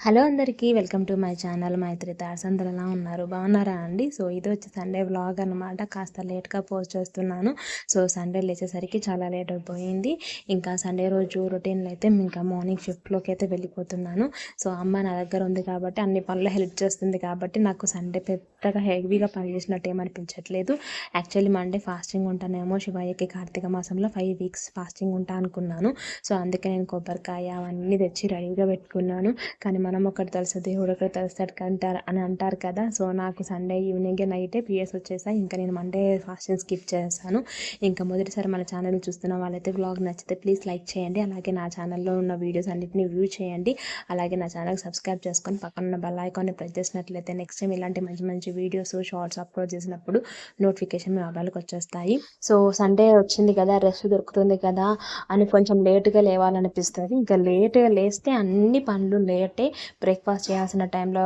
Hello అందరికీ welcome to my channel Maitri thoughts అందరు ఎలా ఉన్నారు? బాగున్నారా అండి? సో ఇది వచ్చి సండే వ్లాగ్ అనమాట కాస్త లేట్గా పోస్ట్ చేస్తున్నాను. సో సండే లేచేసరికి చాలా లేట్ అయిపోయింది. ఇంకా సండే రోజు రొటీన్లో అయితే ఇంకా మార్నింగ్ షిఫ్ట్లోకి అయితే వెళ్ళిపోతున్నాను. సో అమ్మ నా దగ్గర ఉంది కాబట్టి అన్ని పనులు హెల్ప్ చేస్తుంది కాబట్టి నాకు సండే పెద్దగా హెవీగా పని చేసినట్టు ఏమనిపించట్లేదు యాక్చువల్లీ మండే ఫాస్టింగ్ ఉంటానేమో శివయ్యకి కార్తీక మాసంలో ఫైవ్ వీక్స్ ఫాస్టింగ్ ఉంటా అనుకున్నాను. సో అందుకే నేను కొబ్బరికాయ అవన్నీ తెచ్చి రెడీగా పెట్టుకున్నాను. కానీ మనం ఒకటి తెలుసు దేవుడు ఒకటి తెలుస్తాడు అంటారు అని అంటారు కదా. సో నాకు సండే ఈవినింగ్ నైటే పిఎస్ వచ్చేసాయి ఇంకా నేను మండే ఫాస్టింగ్ స్కిప్ చేశాను. ఇంకా మొదటిసారి మన ఛానల్ చూస్తున్న వాళ్ళైతే బ్లాగ్ నచ్చితే ప్లీజ్ లైక్ చేయండి. అలాగే నా ఛానల్లో ఉన్న వీడియోస్ అన్నింటినీ వ్యూ చేయండి. అలాగే నా ఛానల్కి సబ్స్క్రైబ్ చేసుకొని పక్కన ఉన్న బెల్ ఐకాన్ని ప్రెస్ చేసినట్లయితే నెక్స్ట్ టైం ఇలాంటి మంచి మంచి వీడియోస్ షార్ట్స్ అప్లోడ్ చేసినప్పుడు నోటిఫికేషన్ మీ మొబైల్కి వచ్చేస్తాయి. సో సండే వచ్చింది కదా రెస్ట్ దొరుకుతుంది కదా అని కొంచెం లేట్గా లేవాలనిపిస్తుంది. ఇంకా లేట్గా లేస్తే అన్ని పనులు లేటే బ్రేక్ఫాస్ట్ చేయాల్సిన టైంలో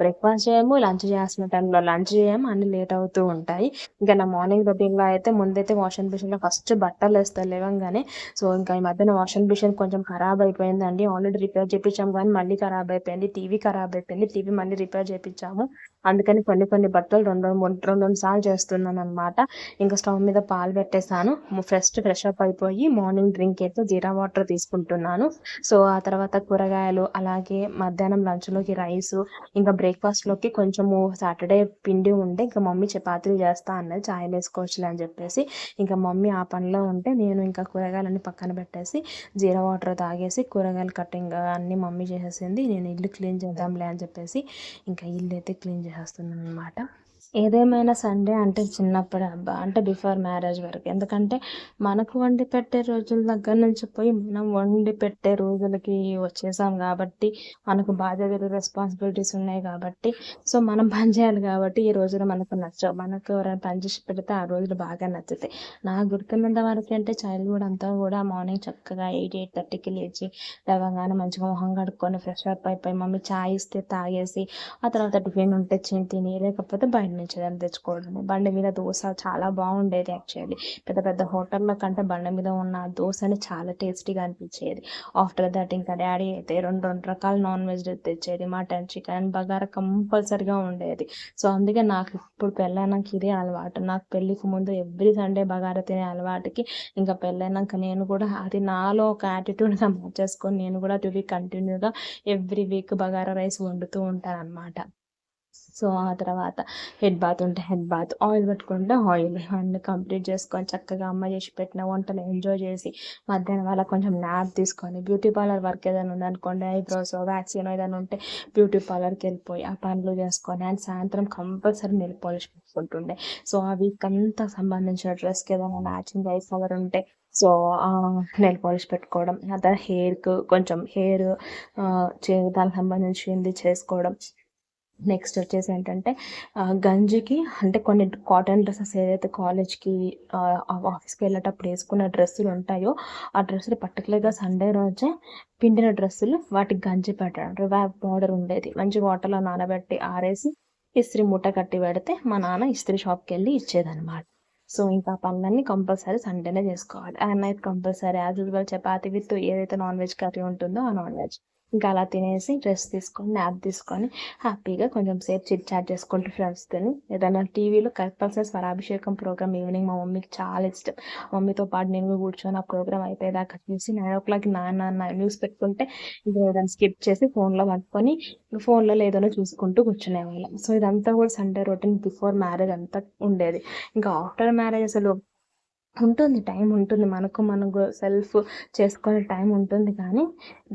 బ్రేక్ఫాస్ట్ చేయము లంచ్ చేయాల్సిన టైంలో లంచ్ చేయము అన్ని లేట్ అవుతూ ఉంటాయి. ఇంకా నా మార్నింగ్ రొటీన్లో అయితే ముందైతే వాషింగ్ మిషన్లో ఫస్ట్ బట్టలు వేస్తా లేవంగానే. సో ఇంకా ఈ మధ్యన వాషింగ్ మిషన్ కొంచెం ఖరాబ్ అయిపోయిందండి. ఆల్రెడీ రిపేర్ చేయించాము కానీ మళ్ళీ ఖరాబ్ అయిపోయింది టీవీ ఖరాబ్ అయిపోయింది టీవీ మళ్ళీ రిపేర్ చేయించాము అందుకని కొన్ని కొన్ని బట్టలు రెండు రెండు రెండు సార్లు చేస్తున్నాను అనమాట ఇంకా స్టవ్ మీద పాలు పెట్టేసాను ఫస్ట్ ఫ్రెష్ అప్ అయిపోయి మార్నింగ్ డ్రింక్ అయితే జీరా వాటర్ తీసుకుంటున్నాను. సో ఆ తర్వాత కూరగాయలు అలాగే మధ్యాహ్నం లంచ్లోకి రైస్ ఇంకా బ్రేక్ఫాస్ట్లోకి కొంచెము సాటర్డే పిండి ఉంటే ఇంకా మమ్మీ చపాతీలు చేస్తా అన్నది చాయ్ వేసుకోవచ్చులే అని చెప్పేసి ఇంకా మమ్మీ ఆ పనిలో ఉంటే నేను ఇంకా కూరగాయలన్నీ పక్కన పెట్టేసి జీరా వాటర్ తాగేసి కూరగాయలు కటింగ్ అన్నీ మమ్మీ చేసేసింది. నేను ఇల్లు క్లీన్ చేద్దాంలే అని చెప్పేసి ఇంకా ఇల్లు అయితే క్లీన్ చేసేస్తున్నాను అనమాట ఏదేమైనా సండే అంటే చిన్నప్పుడు అబ్బా అంటే బిఫోర్ మ్యారేజ్ వరకు. ఎందుకంటే మనకు వండి పెట్టే రోజుల దగ్గర నుంచి పోయి మనం వండి పెట్టే రోజులకి వచ్చేసాం కాబట్టి మనకు బాధ్యతలు రెస్పాన్సిబిలిటీస్ ఉన్నాయి కాబట్టి సో మనం పని చేయాలి కాబట్టి ఈ రోజులు మనకు నచ్చవు. మనకు ఎవరైనా పని చేసి పెడితే ఆ రోజులు బాగా నచ్చుతాయి. నాకు గుర్తున్నంత వరకు అంటే చైల్డ్హుడ్ అంతా కూడా మార్నింగ్ చక్కగా ఎయిట్ ఎయిట్ థర్టీకి లేచి లేవగానే మంచిగా మొహం కడుక్కొని ఫ్రెష్ అప్ అయిపోయి మమ్మీ చాయ్ ఇస్తే తాగేసి ఆ తర్వాత టిఫిన్ ఉంటే తిని లేకపోతే బయట పండించడం తెచ్చుకోవడం బండి మీద దోశ చాలా బాగుండేది యాక్చువల్లీ పెద్ద పెద్ద హోటల్లో కంటే బండి మీద ఉన్న దోశని చాలా టేస్టీగా అనిపించేది. ఆఫ్టర్ దట్ ఇంకా డాడీ అయితే రెండు రెండు రకాల నాన్ వెజ్ తెచ్చేది మటన్ చికెన్ బగారా కంపల్సరిగా ఉండేది. సో అందుకే నాకు ఇప్పుడు పెళ్ళైనాక ఇదే అలవాటు. నాకు పెళ్ళికి ముందు ఎవ్రీ సండే బగారా తినే అలవాటుకి ఇంకా పెళ్ళైనాక నేను కూడా అది నాలో ఒక యాటిట్యూడ్గా మార్చేసుకొని నేను కూడా టు బీ కంటిన్యూగా ఎవ్రీ వీక్ బగారా రైస్ వండుతూ ఉంటాను అనమాట సో ఆ తర్వాత హెడ్ బాత్ ఉంటే హెడ్ బాత్ ఆయిల్ పెట్టుకుంటే ఆయిల్. అండ్ కంప్లీట్ చేసుకొని చక్కగా అమ్మ చేసి పెట్టిన వంటలు ఎంజాయ్ చేసి మధ్యాహ్నం వాళ్ళ కొంచెం న్యాప్ తీసుకొని బ్యూటీ పార్లర్ వర్క్ ఏదైనా ఉందనుకోండి ఐబ్రోస్ వ్యాక్సిన్ ఏదైనా ఉంటే బ్యూటీ పార్లర్కి వెళ్ళిపోయి ఆ పనులు చేసుకొని అండ్ సాయంత్రం కంపల్సరీ నెల్ పాలిష్ పెట్టుకుంటుండే. సో ఆ వీక్ అంతా సంబంధించిన డ్రెస్కి ఏదైనా మ్యాచింగ్ ఐస్ కలర్ ఉంటే సో నెల్ పాలిష్ పెట్టుకోవడం అదే హెయిర్కు కొంచెం హెయిర్ దానికి సంబంధించింది చేసుకోవడం. నెక్స్ట్ వచ్చేసి ఏంటంటే గంజికి అంటే కొన్ని కాటన్ డ్రెస్సెస్ ఏదైతే కాలేజ్కి ఆఫీస్కి వెళ్ళేటప్పుడు వేసుకున్న డ్రెస్సులు ఉంటాయో ఆ డ్రెస్సులు పర్టికులర్గా సండే రోజే పిండిన డ్రెస్సులు వాటికి గంజి పెట్టడం. రివాబ్ పౌడర్ ఉండేది. మంచి వాటర్లో నానబెట్టి ఆరేసి ఇస్త్రీ మూట కట్టి పెడితే మా నాన్న ఇస్త్రీ షాప్కి వెళ్ళి ఇచ్చేదనమాట సో ఇంకా పనులన్నీ కంపల్సరీ సండేనే చేసుకోవాలి. ఆ night compulsory. As usual chapati with ఏదైతే నాన్ వెజ్ కర్రీ ఉంటుందో ఆ నాన్ వెజ్ ఇంకా అలా తినేసి డ్రెస్ తీసుకొని నాప్ తీసుకొని హ్యాపీగా కొంచెం సేపు చిట్ చాట్ చేసుకుంటూ ఫ్రెండ్స్తో ఏదైనా టీవీలో కంపల్సరీ స్వరాభిషేకం ప్రోగ్రామ్ ఈవినింగ్ మా మమ్మీకి చాలా ఇష్టం. మమ్మీతో పాటు నేను కూర్చొని ఆ ప్రోగ్రామ్ అయిపోయేదాకా చూసి నైన్ ఓ క్లాక్ నాన్న న్యూస్ పెట్టుకుంటే ఇది ఏదైనా స్కిప్ చేసి ఫోన్లో పట్టుకొని ఫోన్లో ఏదైనా చూసుకుంటూ కూర్చునేవాళ్ళం. సో ఇదంతా కూడా సండే రొటీన్ బిఫోర్ మ్యారేజ్ అంతా ఉండేది. ఇంకా ఆఫ్టర్ మ్యారేజ్ అసలు ఉంటుంది టైం ఉంటుంది. మనకు మనం సెల్ఫ్ చేసుకునే టైం ఉంటుంది కానీ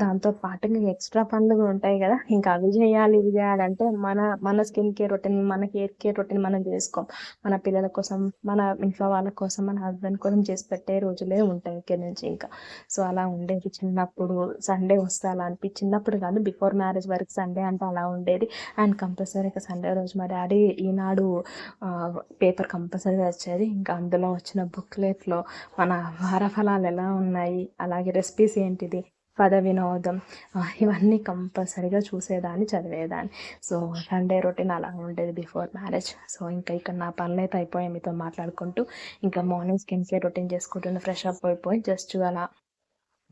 దాంతో పాటు ఎక్స్ట్రా పనులు ఉంటాయి కదా. ఇంకా అవి చేయాలి ఇవి చేయాలంటే మన మన స్కిన్ కేర్ రొటీన్ మన హెయిర్ కేర్ రొటీన్ మనం చేసుకోం. మన పిల్లల కోసం మన ఇంట్లో వాళ్ళ కోసం మన హస్బెండ్ కోసం చేసి పెట్టే రోజులే ఉంటాయి ఇక్కడ నుంచి ఇంకా. సో అలా ఉండేది చిన్నప్పుడు. సండే వస్తే అలా అనిపి చిన్నప్పుడు కాదు బిఫోర్ మ్యారేజ్ వరకు సండే అంటే అలా ఉండేది. అండ్ కంపల్సరీగా సండే రోజు మా డాడీ ఈనాడు పేపర్ కంపల్సరీగా వచ్చేది. ఇంకా అందులో వచ్చిన బుక్లే ప్లేట్లో మన వారఫలాలు ఎలా ఉన్నాయి అలాగే రెసిపీస్ ఏంటిది పద వినోదం ఇవన్నీ కంపల్సరీగా చూసేదాన్ని చదివేదాన్ని. సో సండే రొటీన్ అలా ఉండేది బిఫోర్ మ్యారేజ్. సో ఇంకా ఇక్కడ నా పనులు అయితే అయిపోయాయి మీతో మాట్లాడుకుంటూ. ఇంకా మార్నింగ్ స్కిన్ కేర్ రొటీన్ చేసుకుంటున్న ఫ్రెష్ అప్ అయిపోయి జస్ట్ అలా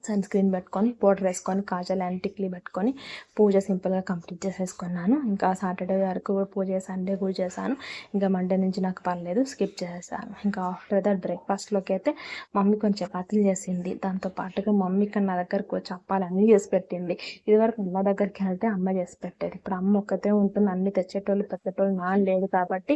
సన్ స్క్రీన్ పెట్టుకొని పౌడర్ వేసుకొని కాజల్ అండ్ టిక్లీ పెట్టుకొని పూజ సింపుల్గా కంప్లీట్ చేసేసుకున్నాను. ఇంకా సాటర్డే వరకు కూడా పూజ సండే కూడా చేశాను. ఇంకా మండే నుంచి నాకు పర్లేదు స్కిప్ చేసేసాను. ఇంకా ఆఫ్టర్ దట్ బ్రేక్ఫాస్ట్లోకి అయితే మమ్మీ కొంచెం చపాతీలు చేసింది. దాంతో పాటుగా మమ్మీ ఇక్కడ నా దగ్గరకు వచ్చి అన్నీ చేసి పెట్టింది. ఇదివరకు అమ్మ దగ్గరికి వెళ్తే అమ్మ చేసి పెట్టేది. ఇప్పుడు అమ్మ ఒక్కతే ఉంటుంది అన్ని తెచ్చేటోళ్ళు పెట్టేటోళ్ళు నా లేదు కాబట్టి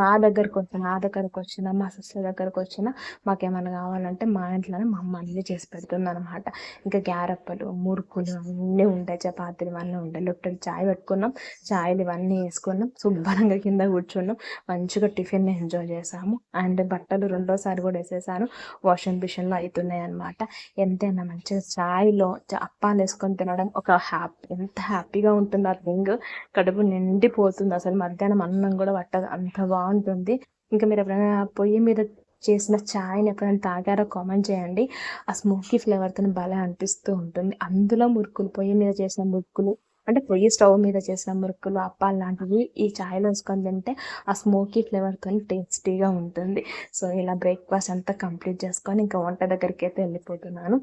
మా దగ్గరకు వచ్చిన నా దగ్గరకు వచ్చిన మా సిస్టర్ దగ్గరకు వచ్చిన మాకేమైనా కావాలంటే మా ఇంట్లోనే మా అమ్మ అన్నీ చేసి పెడుతుంది అనమాట ఇంకా గ్యారప్పలు మురుకులు అన్నీ ఉంటాయి. చపాతీలు ఇవన్నీ ఉంటాయి. లొట్టెలు చాయ్ పెట్టుకున్నాం. చాయ్లు ఇవన్నీ వేసుకున్నాం. శుభ్రంగా కింద కూర్చున్నాం. మంచిగా టిఫిన్ ఎంజాయ్ చేసాము. అండ్ బట్టలు రెండోసారి కూడా వేసేసాను. వాషింగ్ మిషన్లో అవుతున్నాయి అనమాట ఎంతైనా మంచిగా చాయ్లో అప్పాలు వేసుకొని తినడం ఒక హ్యాపీ ఎంత హ్యాపీగా ఉంటుంది ఆ థింగ్ కడుపు నిండిపోతుంది. అసలు మధ్యాహ్నం అన్నం కూడా పట్టదు. అంత బాగుంటుంది. ఇంకా మీరు ఎప్పుడైనా పొయ్యి మీద చేసిన ఛాయ్ని ఎప్పుడైనా తాగారో? కామెంట్ చేయండి. ఆ స్మోకీ ఫ్లేవర్తో భలే అనిపిస్తూ ఉంటుంది. అందులో మురుకులు పొయ్యి మీద చేసిన మురుకులు అంటే పొయ్యి స్టవ్ మీద చేసిన మురుకులు అప్పాలు లాంటివి ఈ ఛాయ్లో వేసుకొని తింటే ఆ స్మోకీ ఫ్లేవర్తో టేస్టీగా ఉంటుంది. సో ఇలా బ్రేక్ఫాస్ట్ అంతా కంప్లీట్ చేసుకొని ఇంకా వంట దగ్గరికి అయితే వెళ్ళిపోతున్నాను.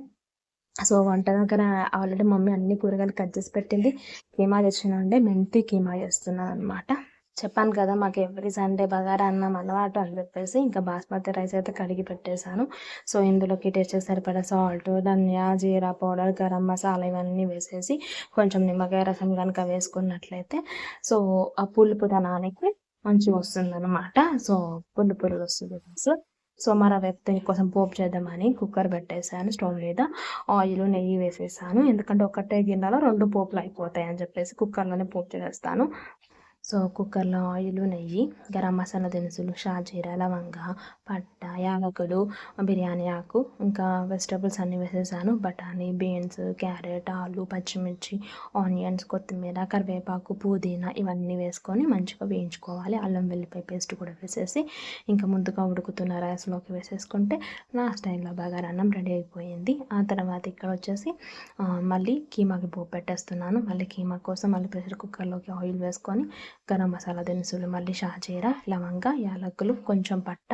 సో వంట దగ్గర ఆల్రెడీ మమ్మీ అన్ని కూరగాయలు కట్ చేసి పెట్టింది. కీమా తెచ్చినండి మెంతి కీమా చేస్తున్నాను అనమాట చెప్పాను కదా మాకు ఎవ్రీ సండే బగారా అన్నం అలవాటు అని చెప్పేసి ఇంకా బాస్మతి రైస్ అయితే కడిగి పెట్టేశాను. సో ఇందులోకి టేస్ట్ సరిపడా సాల్ట్ ధనియా జీరా పౌడర్ గరం మసాలా ఇవన్నీ వేసేసి కొంచెం నిమ్మకాయ రసం కనుక వేసుకున్నట్లయితే సో ఆ పులుపు తనానికి మంచిగా వస్తుంది అనమాట సో పుల్లు పుల్లు వస్తుంది సో సో ఆ వ్యక్తి కోసం పోపు చేద్దామని కుక్కర్ పెట్టేశాను స్టవ్ మీద. ఆయిల్ నెయ్యి వేసేసాను. ఎందుకంటే ఒకటే గిన్నెలో రెండు పోపులు అయిపోతాయి అని చెప్పేసి కుక్కర్లోనే పోపు చేసేస్తాను. సో కుక్కర్లో ఆయిల్ నెయ్యి గరం మసాలా దినుసులు షాజీరా లవంగ పట్ట యాలకులు బిర్యానీ ఆకు ఇంకా వెజిటబుల్స్ అన్నీ వేసేసాను. బఠానీ బీన్స్ క్యారెట్ ఆలు పచ్చిమిర్చి ఆనియన్స్ కొత్తిమీర కరివేపాకు పుదీనా ఇవన్నీ వేసుకొని మంచిగా వేయించుకోవాలి. అల్లం వెల్లిపాయ పేస్ట్ కూడా వేసేసి ఇంకా ముందుగా ఉడుకుతున్న రైస్లోకి వేసేసుకుంటే నా స్టైల్లో బాగా అన్నం రెడీ అయిపోయింది. ఆ తర్వాత ఇక్కడ వచ్చేసి మళ్ళీ కీమాకి పోపు పెట్టేస్తున్నాను. మళ్ళీ కీమా కోసం మళ్ళీ ప్రెషర్ కుక్కర్లోకి ఆయిల్ వేసుకొని గరం మసాలా దినుసులు మళ్ళీ షాజీర లవంగ యాలకులు కొంచెం పట్ట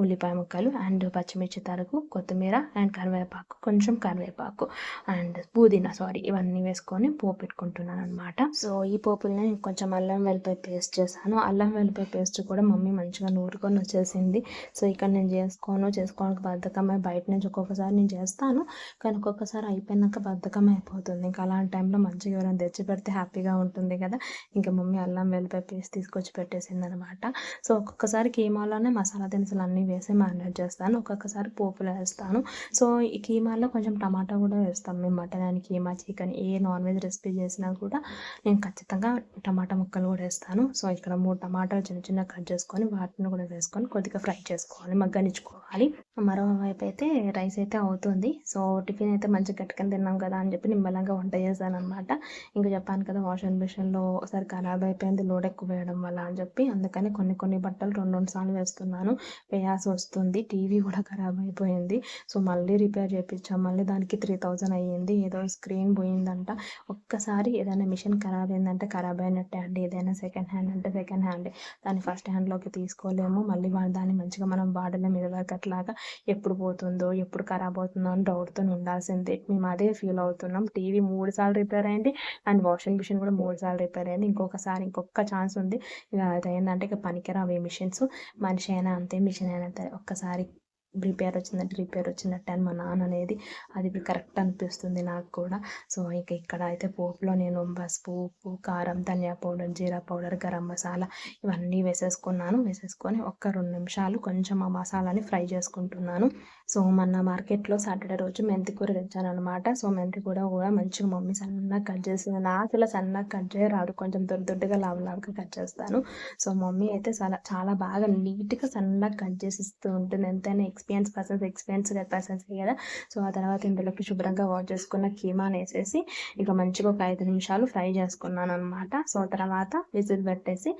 ఉల్లిపాయ ముక్కలు అండ్ పచ్చిమిర్చి తరుగు కొత్తిమీర అండ్ కరివేపాకు కొంచెం కరివేపాకు అండ్ పుదీనా సారీ ఇవన్నీ వేసుకొని పోపు పెట్టుకుంటున్నాను అనమాట సో ఈ పోపుల్ని కొంచెం అల్లం వెల్లిపాయ పేస్ట్ చేశాను. అల్లం వెల్లిపాయ పేస్ట్ కూడా మమ్మీ మంచిగా నూరుకొని వచ్చేసింది. సో ఇక్కడ నేను చేసుకోను చేసుకోవడానికి బద్ధకమై బయట నుంచి ఒక్కొక్కసారి నేను చేస్తాను కానీ ఒక్కొక్కసారి అయిపోయినాక బద్ధకం అయిపోతుంది. ఇంకా అలాంటి టైంలో మంచిగా ఎవరైనా తెచ్చి పెడితే హ్యాపీగా ఉంటుంది కదా. ఇంకా మమ్మీ అల్లం వెల్లిపాయ పేస్ట్ తీసుకొచ్చి పెట్టేసింది అనమాట సో ఒక్కొక్కసారి కీమాలోనే మసాలా దినుసులు అన్నీ వేసి మ్యారినేట్ చేస్తాను. ఒక్కొక్కసారి పోపులు వేస్తాను. సో ఈ కీమాలో కొంచెం టమాటా కూడా వేస్తాం మేము మటన్ అని కీమా చికెన్. ఏ నాన్ వెజ్ రెసిపీ చేసినా కూడా నేను ఖచ్చితంగా టమాటా ముక్కలు కూడా వేస్తాను. సో ఇక్కడ మూడు టమాటాలు చిన్న చిన్న కట్ చేసుకొని వాటిని కూడా వేసుకొని కొద్దిగా ఫ్రై చేసుకోవాలి మగ్గనిచ్చుకోవాలి. మరోవైపు అయితే రైస్ అయితే అవుతుంది. సో టిఫిన్ అయితే మంచి గట్టుకొని తిన్నాం కదా అని చెప్పి నిమ్మలంగా వంట చేశాను అనమాట ఇంకా చెప్పాను కదా వాషింగ్ మిషన్లో ఒకసారి ఖరాబ్ అయిపోయింది లోడ్ ఎక్కువ వేయడం వల్ల అని చెప్పి అందుకని కొన్ని కొన్ని బట్టలు రెండు రెండు సార్లు వేస్తున్నాను. వేయాల్సి వస్తుంది. టీవీ కూడా ఖరాబ్ అయిపోయింది. సో మళ్ళీ రిపేర్ చేయించాం మళ్ళీ దానికి త్రీ థౌజండ్ అయ్యింది. ఏదో స్క్రీన్ పోయిందంట. ఒక్కసారి ఏదైనా మిషన్ ఖరాబ్ అయిందంటే ఖరాబ్ అయినట్టే అండి. ఏదైనా సెకండ్ హ్యాండ్ అంటే సెకండ్ హ్యాండే. దాన్ని ఫస్ట్ హ్యాండ్లోకి తీసుకోలేము. మళ్ళీ దాన్ని మంచిగా మనం వాడలేము ఇది వరకు అట్లాగా ఎప్పుడు పోతుందో ఎప్పుడు ఖరాబ్ అవుతుందో అని డౌట్తో ఉండాల్సిందే. మేము అదే ఫీల్ అవుతున్నాం. టీవీ మూడు సార్లు రిపేర్ అయింది. అండ్ వాషింగ్ మిషన్ కూడా మూడు సార్లు రిపేర్ అయింది. ఇంకొకసారి ఇంకొక ఒక్క ఛాన్స్ ఉంది. ఇక అది ఏంటంటే ఇక పనికిరావు ఈ మిషన్స్. మనిషి అయినా అంతే మిషన్ అయినా అంతే. ఒక్కసారి రిపేర్ వచ్చిందంటే రిపేర్ వచ్చినట్టు అని మా నాన్న అనేది అది కరెక్ట్ అనిపిస్తుంది నాకు కూడా. సో ఇక ఇక్కడ అయితే పోపులో నేను పసుపు ఉప్పు కారం ధనియా పౌడర్ జీరా పౌడర్ గరం మసాలా ఇవన్నీ వేసేసుకున్నాను. వేసేసుకొని ఒక్క రెండు నిమిషాలు కొంచెం ఆ మసాలాని ఫ్రై చేసుకుంటున్నాను. సో మొన్న మార్కెట్లో సాటర్డే రోజు మెంతి కూర తెచ్చాను అనమాట సో మెంతి కూర కూడా మంచిగా మమ్మీ సన్నగా కట్ చేసింది నాకు ఇలా సన్నగా కట్ చేయరాదు. కొంచెం దొడ్డు దొడ్డుగా లావు లావుగా కట్ చేస్తాను. సో మమ్మీ అయితే చాలా చాలా బాగా నీట్గా సన్నగా కట్ చేసి ఇస్తూ ఉంటుంది. ఎంతైనా ఎక్స్పీరియన్స్ పర్సన్స్ ఎక్స్పీరియన్స్ పర్సన్స్ కదా. సో ఆ తర్వాత ఇందులోకి శుభ్రంగా వాష్ చేసుకున్న కీమాని వేసేసి ఇక మంచిగా ఒక ఐదు నిమిషాలు ఫ్రై చేసుకున్నాను అనమాట సో తర్వాత విజిల్ పెట్టేసి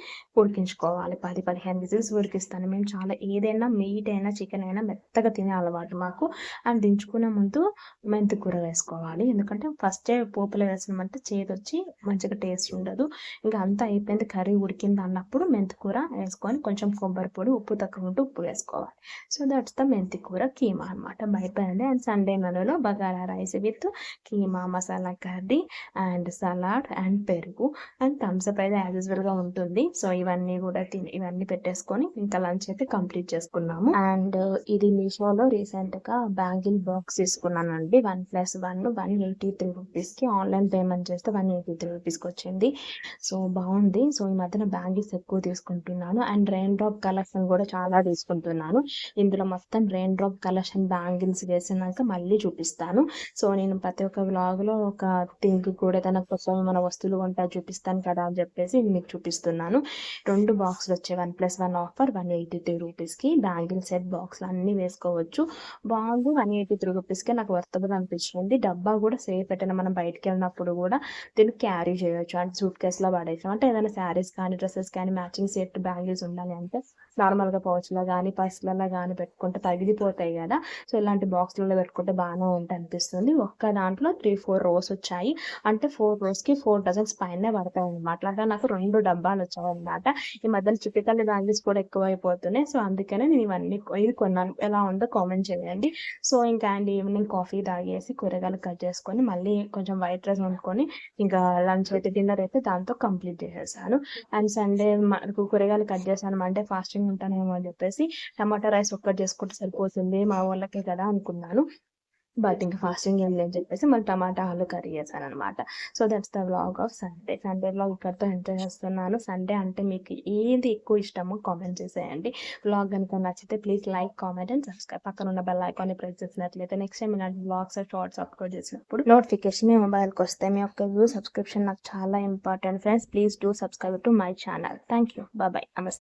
ఉడికించుకోవాలి. పది పదిహేను విజిల్స్ ఉడికిస్తాను. మేము చాలా ఏదైనా మీట్ అయినా చికెన్ అయినా మెత్తగా తినే అలవాటు అలవాటు మాకు. అండ్ దించుకునే ముందు మెంతి కూర వేసుకోవాలి. ఎందుకంటే ఫస్టే పోపులో వేసినామంటే చేదొచ్చి వచ్చి మంచిగా టేస్ట్ ఉండదు. ఇంకా అంతా అయిపోయింది. కర్రీ ఉడికింది అన్నప్పుడు మెంతి కూర వేసుకొని కొంచెం కొబ్బరి పొడి ఉప్పు తక్కువ ఉంటే ఉప్పు వేసుకోవాలి. సో దట్స్ ద మెంతి కూర కీమా అనమాట భయపడండి అండ్ సండే నెలలో bagara rice with keema masala curry and salad and పెరుగు. అండ్ థమ్స్అప్ అయితే యాజ్ యూజువల్గా ఉంటుంది. సో ఇవన్నీ కూడా తిని ఇవన్నీ పెట్టేసుకొని ఇంకా లంచ్ అయితే కంప్లీట్ చేసుకున్నాము. అండ్ ఇది మీషోలో రీసెంట్గా బ్యాంగిల్ బాక్స్ తీసుకున్నానండి. One plus one one eighty three రూపీస్కి ఆన్లైన్ పేమెంట్ చేస్తే వన్ ఎయిటీ త్రీ రూపీస్కి వచ్చింది. సో బాగుంది. సో ఈ మధ్యన బ్యాంగిల్స్ ఎక్కువ తీసుకుంటున్నాను. అండ్ రెయిన్ డ్రాప్ కలెక్షన్ కూడా చాలా తీసుకుంటున్నాను. ఇందులో మొత్తం రెయిన్ డ్రాప్ కలెక్షన్ బ్యాంగిల్స్ వేసినాక మళ్ళీ చూపిస్తాను. సో నేను ప్రతి ఒక్క వ్లాగ్లో ఒక థింక్ కూడా ఏదైనా కోసం మన వస్తువులు కొంటా చూపిస్తాను కదా అని చెప్పేసి మీకు చూపిస్తున్నాను. రెండు బాక్సులు వచ్చాయి one plus one offer one eighty three రూపీస్కి. బ్యాంగిల్ సెట్ బాక్స్లు అన్నీ వేసుకోవచ్చు. బాగుంది వన్ ఎయిటీ త్రీ రూపీస్కే నాకు వర్తబుల్ అనిపించింది. డబ్బా కూడా సేఫ్ పెట్టిన మనం బయటికి వెళ్ళినప్పుడు కూడా దీన్ని క్యారీ చేయొచ్చు. అంటే సూట్ కేసులో పడేసాం. అంటే ఏదైనా శారీస్ కానీ డ్రెస్సెస్ కానీ మ్యాచింగ్ సెట్ బ్యాంగిల్స్ ఉండాలి అంటే నార్మల్గా పౌచ్లో కానీ పర్సులలో కానీ పెట్టుకుంటే తగిలిపోతాయి కదా. సో ఇలాంటి బాక్స్లలో పెట్టుకుంటే బాగానే ఉంటుంది అనిపిస్తుంది ఒక్క దాంట్లో త్రీ ఫోర్ రోస్ వచ్చాయి. అంటే ఫోర్ రోస్కి ఫోర్ డజన్స్ పైన పడతాయి అనమాట అట్లా నాకు రెండు డబ్బాలు వచ్చాయి అనమాట ఈ మధ్యలో చుట్టికల్లి బ్యాంగిల్స్ కూడా ఎక్కువ అయిపోతున్నాయి సో అందుకనే నేను ఇవన్నీ ఇది కొన్నాను. ఎలా ఉందో కామెంట్ చేయండి. సో ఇంకా అండ్ ఈవినింగ్ కాఫీ తాగేసి కూరగాయలు కట్ చేసుకొని మళ్ళీ కొంచెం వైట్ రైస్ వండుకొని ఇంకా లంచ్ అయితే డిన్నర్ అయితే దాంతో కంప్లీట్ చేసేసాను. అండ్ సండే మనకు కూరగాయలు కట్ చేశాను. అంటే ఫాస్టింగ్ ఉంటానేమో అని చెప్పేసి టమాటా రైస్ ఒక్కటి చేసుకుంటే సరిపోతుంది మా వాళ్ళకే కదా అనుకున్నాను. బట్ ఇంకా ఫాస్టింగ్ ఏం లేదని చెప్పేసి మళ్ళీ టమాటా ఆలు కర్రీ చేశాను అనమాట so that's the vlog of Sunday Sunday vlog ఇక్కడితో ఎంజాయ్ చేస్తున్నాను. సండే అంటే మీకు ఏది ఎక్కువ ఇష్టమో కామెంట్ చేసేయండి. వ్లాగ్ కనుక నచ్చితే please like comment and subscribe పక్కన ఉన్న బెల్ ఐకాన్ని ప్రెస్ చేసినట్లయితే నెక్స్ట్ టైం ఇలాంటి వ్లాగ్స్ షార్ట్స్ అప్లోడ్ చేసినప్పుడు నోటిఫికేషన్ మీ మొబైల్కి వస్తే మీ యొక్క వ్యూ సబ్స్క్రిప్షన్ నాకు చాలా important friends please do subscribe to my channel thank you bye నమస్తే